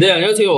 네, 안녕하세요.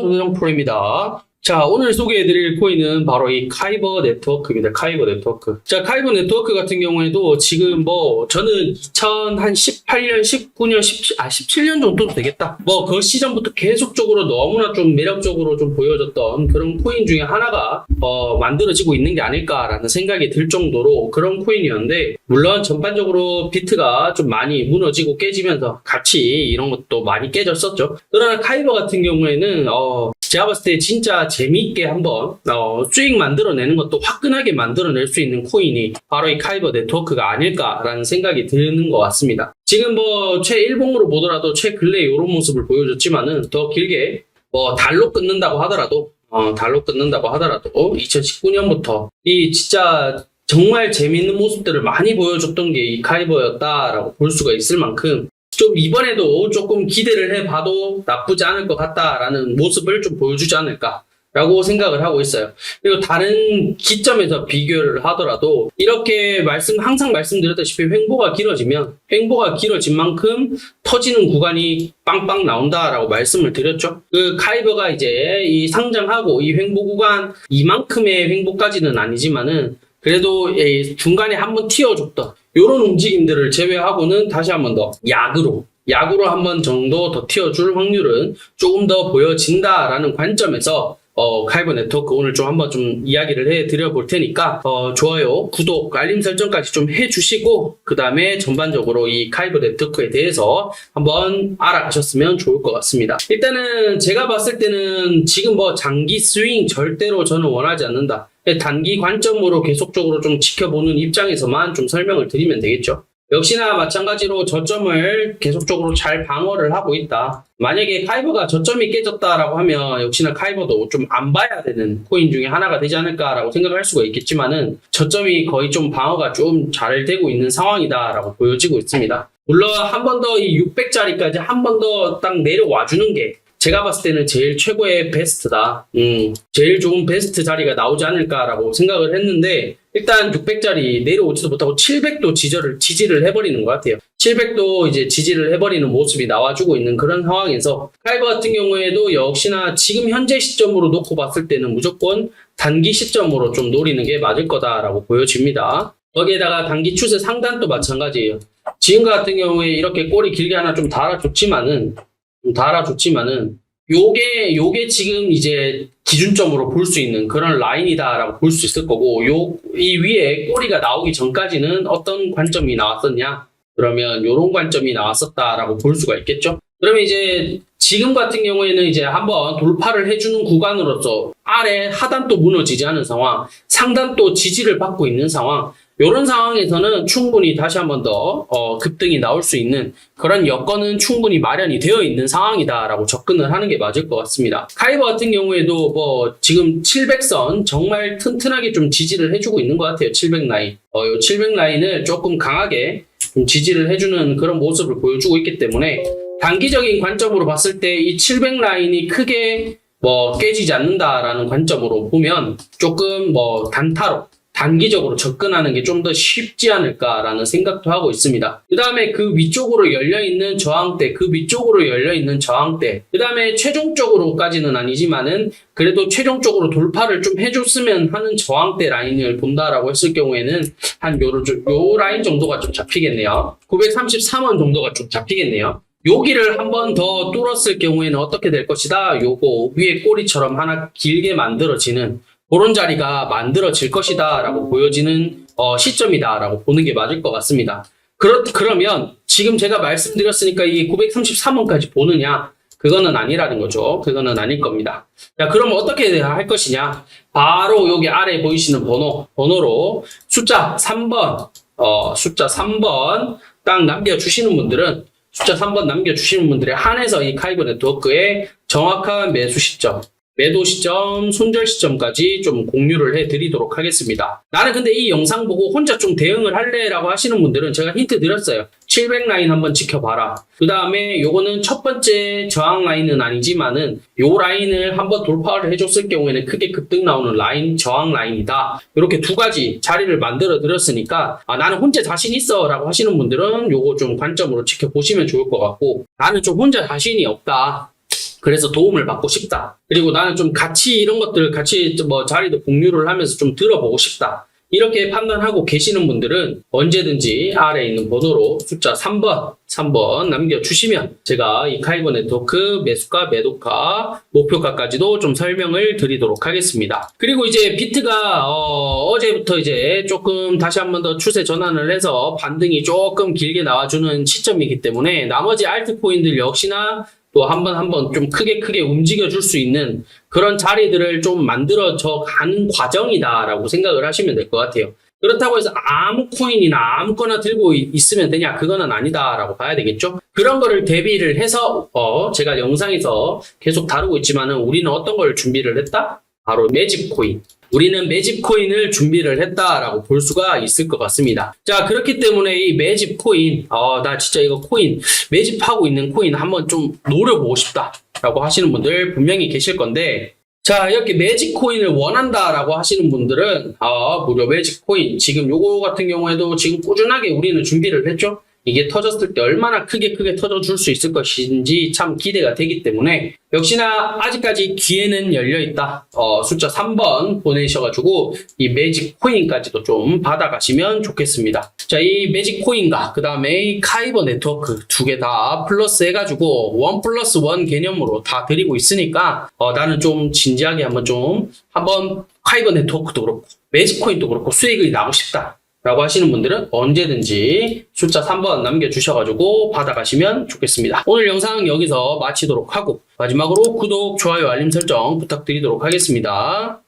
조대정 프로입니다. 자, 오늘 소개해드릴 코인은 바로 이 카이버 네트워크입니다. 카이버 네트워크. 자, 카이버 네트워크 같은 경우에도 지금 뭐, 저는 2018년, 19년, 17, 아, 17년 정도 되겠다. 뭐, 그 시점부터 계속적으로 너무나 좀 매력적으로 좀 보여졌던 그런 코인 중에 하나가, 어, 만들어지고 있는 게 아닐까라는 생각이 들 정도로 그런 코인이었는데, 물론 전반적으로 비트가 좀 많이 무너지고 깨지면서 같이 이런 것도 많이 깨졌었죠. 그러나 카이버 같은 경우에는, 어, 제가 봤을 때 진짜 재미있게 한번 어, 수익 만들어내는 것도 화끈하게 만들어낼 수 있는 코인이 바로 이 카이버 네트워크가 아닐까라는 생각이 드는 것 같습니다. 지금 뭐 최일봉으로 보더라도 최근래 이런 모습을 보여줬지만은 더 길게 뭐 달로 끊는다고 하더라도 어, 달로 끊는다고 하더라도 2019년부터 이 진짜 정말 재미있는 모습들을 많이 보여줬던 게 이 카이버였다라고 볼 수가 있을 만큼 좀 이번에도 조금 기대를 해봐도 나쁘지 않을 것 같다라는 모습을 좀 보여주지 않을까 라고 생각을 하고 있어요. 그리고 다른 기점에서 비교를 하더라도 이렇게 말씀 항상 말씀드렸다시피 횡보가 길어지면 횡보가 길어진 만큼 터지는 구간이 빵빵 나온다라고 말씀을 드렸죠. 그 카이버가 이제 이 상장하고 이 횡보 구간 이만큼의 횡보까지는 아니지만은 그래도 이 중간에 한번 튀어줬던 이런 움직임들을 제외하고는 다시 한번 더 약으로 약으로 한 번 정도 더 튀어줄 확률은 조금 더 보여진다라는 관점에서 어, 카이버 네트워크 오늘 좀 한번 좀 이야기를 해 드려 볼 테니까, 어, 좋아요, 구독, 알림 설정까지 좀 해 주시고, 그 다음에 전반적으로 이 카이버 네트워크에 대해서 한번 알아가셨으면 좋을 것 같습니다. 일단은 제가 봤을 때는 지금 뭐 장기 스윙 절대로 저는 원하지 않는다. 단기 관점으로 계속적으로 좀 지켜보는 입장에서만 좀 설명을 드리면 되겠죠. 역시나 마찬가지로 저점을 계속적으로 잘 방어를 하고 있다. 만약에 카이버가 저점이 깨졌다라고 하면 역시나 카이버도 좀 안 봐야 되는 코인 중에 하나가 되지 않을까라고 생각할 수가 있겠지만은 저점이 거의 좀 방어가 좀 잘 되고 있는 상황이다라고 보여지고 있습니다. 물론 한 번 더 이 600짜리까지 한 번 더 딱 내려와 주는 게 제가 봤을 때는 제일 최고의 베스트다. 음, 제일 좋은 베스트 자리가 나오지 않을까라고 생각을 했는데, 일단 600짜리 내려오지도 못하고 700도 지지를, 지지를 해버리는 것 같아요. 700도 이제 지지를 해버리는 모습이 나와주고 있는 그런 상황에서, 카이버 같은 경우에도 역시나 지금 현재 시점으로 놓고 봤을 때는 무조건 단기 시점으로 좀 노리는 게 맞을 거다라고 보여집니다. 거기에다가 단기 추세 상단도 마찬가지예요. 지금 같은 경우에 이렇게 꼬리 길게 하나 좀 달아줬지만은, 좀 달아줬지만은 요게 요게 지금 이제 기준점으로 볼 수 있는 그런 라인이다라고 볼 수 있을 거고 요 이 위에 꼬리가 나오기 전까지는 어떤 관점이 나왔었냐? 그러면 요런 관점이 나왔었다라고 볼 수가 있겠죠? 그러면 이제 지금 같은 경우에는 이제 한번 돌파를 해주는 구간으로서 아래 하단도 무너지지 않은 상황 상단도 지지를 받고 있는 상황 이런 상황에서는 충분히 다시 한번 더 어, 급등이 나올 수 있는 그런 여건은 충분히 마련이 되어 있는 상황이다라고 접근을 하는 게 맞을 것 같습니다. 카이버 같은 경우에도 뭐 지금 700선 정말 튼튼하게 좀 지지를 해주고 있는 것 같아요. 700 라인. 어, 요 700 라인을 조금 강하게 좀 지지를 해주는 그런 모습을 보여주고 있기 때문에 단기적인 관점으로 봤을 때 이 700 라인이 크게 뭐 깨지지 않는다라는 관점으로 보면 조금 뭐 단타로 단기적으로 접근하는 게 좀 더 쉽지 않을까라는 생각도 하고 있습니다. 그 다음에 그 위쪽으로 열려있는 저항대, 그 위쪽으로 열려있는 저항대, 그 다음에 최종적으로까지는 아니지만은 그래도 최종적으로 돌파를 좀 해줬으면 하는 저항대 라인을 본다라고 했을 경우에는 한 요, 요 라인 정도가 좀 잡히겠네요. 933원 정도가 좀 잡히겠네요. 여기를 한 번 더 뚫었을 경우에는 어떻게 될 것이다? 요거 위에 꼬리처럼 하나 길게 만들어지는 그런 자리가 만들어질 것이다 라고 보여지는 어, 시점이다 라고 보는 게 맞을 것 같습니다. 그렇, 그러면 지금 제가 말씀드렸으니까 이 933원까지 보느냐? 그거는 아니라는 거죠. 그거는 아닐 겁니다. 자, 그럼 어떻게 할 것이냐? 바로 여기 아래 보이시는 번호, 번호로 숫자 3번, 어, 숫자 3번 딱 남겨주시는 분들은 숫자 3번 남겨주시는 분들에 한해서 이 카이버 네트워크의 정확한 매수 시점, 매도 시점, 손절 시점까지 좀 공유를 해드리도록 하겠습니다. 나는 근데 이 영상 보고 혼자 좀 대응을 할래 라고 하시는 분들은 제가 힌트 드렸어요. 700 라인 한번 지켜봐라. 그 다음에 요거는 첫 번째 저항 라인은 아니지만은 요 라인을 한번 돌파를 해줬을 경우에는 크게 급등 나오는 라인, 저항 라인이다. 이렇게 두 가지 자리를 만들어 드렸으니까 아, 나는 혼자 자신 있어 라고 하시는 분들은 요거 좀 관점으로 지켜보시면 좋을 것 같고 나는 좀 혼자 자신이 없다. 그래서 도움을 받고 싶다. 그리고 나는 좀 같이 이런 것들 같이 뭐 자리도 공유를 하면서 좀 들어보고 싶다. 이렇게 판단하고 계시는 분들은 언제든지 아래에 있는 번호로 숫자 3번, 3번 남겨주시면 제가 이 카이버 네트워크 매수가, 매도가, 목표가까지도 좀 설명을 드리도록 하겠습니다. 그리고 이제 비트가 어, 제부터 이제 조금 다시 한번 더 추세 전환을 해서 반등이 조금 길게 나와주는 시점이기 때문에 나머지 알트코인들 역시나 또 한 번 한 번 좀 크게 크게 움직여 줄 수 있는 그런 자리들을 좀 만들어져 가는 과정이다라고 생각을 하시면 될 것 같아요. 그렇다고 해서 아무 코인이나 아무거나 들고 이- 있으면 되냐? 그거는 아니다라고 봐야 되겠죠? 그런 거를 대비를 해서, 어, 제가 영상에서 계속 다루고 있지만은 우리는 어떤 걸 준비를 했다? 바로 매집 코인. 우리는 매집 코인을 준비를 했다라고 볼 수가 있을 것 같습니다. 자, 그렇기 때문에 이 매집 코인, 어, 나 진짜 이거 코인, 매집하고 있는 코인 한번 좀 노려보고 싶다 라고 하시는 분들 분명히 계실 건데, 자, 이렇게 매직 코인을 원한다라고 하시는 분들은, 아, 무료 매직 코인. 지금 요거 같은 경우에도 지금 꾸준하게 우리는 준비를 했죠? 이게 터졌을 때 얼마나 크게 크게 터져줄 수 있을 것인지 참 기대가 되기 때문에, 역시나 아직까지 기회는 열려있다. 어, 숫자 3번 보내셔가지고, 이 매직 코인까지도 좀 받아가시면 좋겠습니다. 자, 이 매직 코인과, 그 다음에 이 카이버 네트워크 두 개 다 플러스 해가지고, 원 플러스 원 개념으로 다 드리고 있으니까, 어, 나는 좀 진지하게 한번 좀, 한번 카이버 네트워크도 그렇고, 매직 코인도 그렇고, 수익이 나고 싶다. 라고 하시는 분들은 언제든지 숫자 3번 남겨주셔가지고 받아가시면 좋겠습니다. 오늘 영상 여기서 마치도록 하고 마지막으로 구독, 좋아요, 알림 설정 부탁드리도록 하겠습니다.